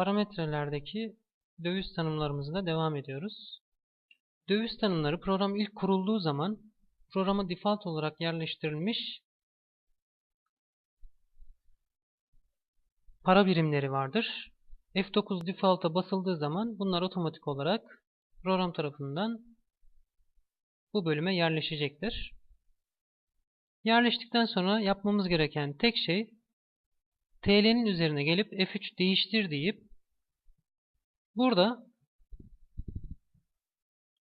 Parametrelerdeki döviz tanımlarımızla devam ediyoruz. Döviz tanımları program ilk kurulduğu zaman programa default olarak yerleştirilmiş para birimleri vardır. F9 default'a basıldığı zaman bunlar otomatik olarak program tarafından bu bölüme yerleşecektir. Yerleştikten sonra yapmamız gereken tek şey TL'nin üzerine gelip F3 değiştir deyip burada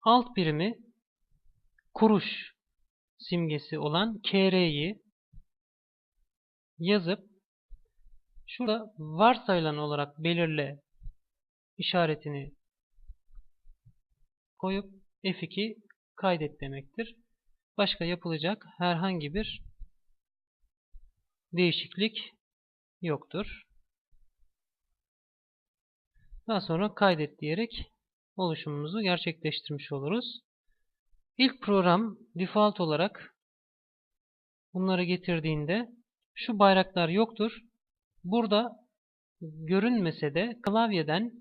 alt birimi kuruş simgesi olan KR'yi yazıp şurada varsayılan olarak belirle işaretini koyup F2 kaydet demektir. Başka yapılacak herhangi bir değişiklik yoktur. Daha sonra kaydet diyerek oluşumumuzu gerçekleştirmiş oluruz. İlk program default olarak bunları getirdiğinde şu bayraklar yoktur. Burada görünmese de klavyeden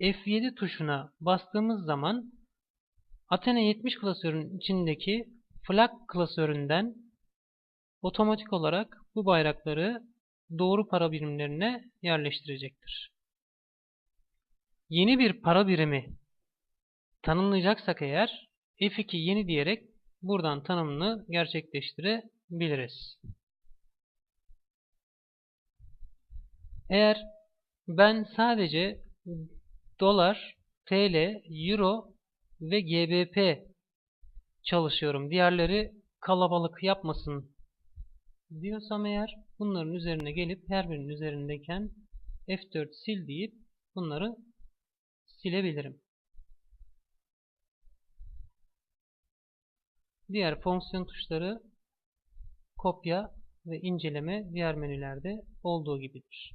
F7 tuşuna bastığımız zaman Athena 70 klasörünün içindeki flag klasöründen otomatik olarak bu bayrakları doğru para birimlerine yerleştirecektir. Yeni bir para birimi tanımlayacaksak eğer F2 yeni diyerek buradan tanımını gerçekleştirebiliriz. Eğer ben sadece dolar, TL, euro ve GBP çalışıyorum. Diğerleri kalabalık yapmasın diyorsam eğer bunların üzerine gelip her birinin üzerindeyken F4 sil deyip bunları silebilirim. Diğer fonksiyon tuşları kopya ve inceleme diğer menülerde olduğu gibidir.